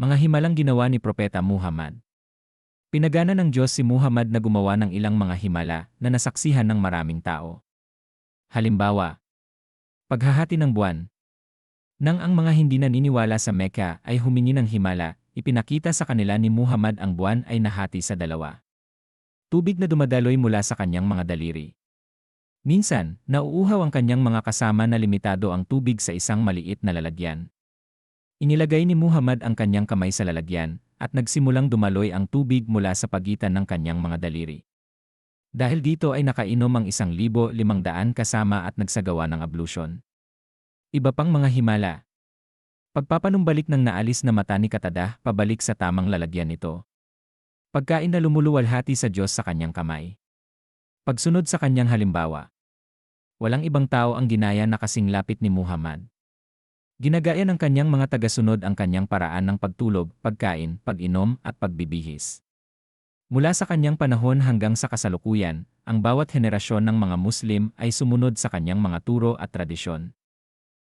Mga himalang ginawa ni Propeta Muhammad. Pinagana ng Diyos si Muhammad na gumawa ng ilang mga himala na nasaksihan ng maraming tao. Halimbawa, paghahati ng buwan. Nang ang mga hindi naniniwala sa Mecca ay humingi ng himala, ipinakita sa kanila ni Muhammad ang buwan ay nahati sa dalawa. Tubig na dumadaloy mula sa kanyang mga daliri. Minsan, nauuhaw ang kanyang mga kasama na limitado ang tubig sa isang maliit na lalagyan. Inilagay ni Muhammad ang kanyang kamay sa lalagyan, at nagsimulang dumaloy ang tubig mula sa pagitan ng kanyang mga daliri. Dahil dito ay nakainom ang isang libo limang daan kasama at nagsagawa ng ablution. Iba pang mga himala. Pagpapanumbalik ng naalis na mata ni Katadah pabalik sa tamang lalagyan nito. Pagkain na lumuluwalhati sa Diyos sa kanyang kamay. Pagsunod sa kanyang halimbawa. Walang ibang tao ang ginaya na kasing lapit ni Muhammad. Ginagaya ng kanyang mga tagasunod ang kanyang paraan ng pagtulog, pagkain, pag-inom, at pagbibihis. Mula sa kanyang panahon hanggang sa kasalukuyan, ang bawat henerasyon ng mga Muslim ay sumunod sa kanyang mga turo at tradisyon.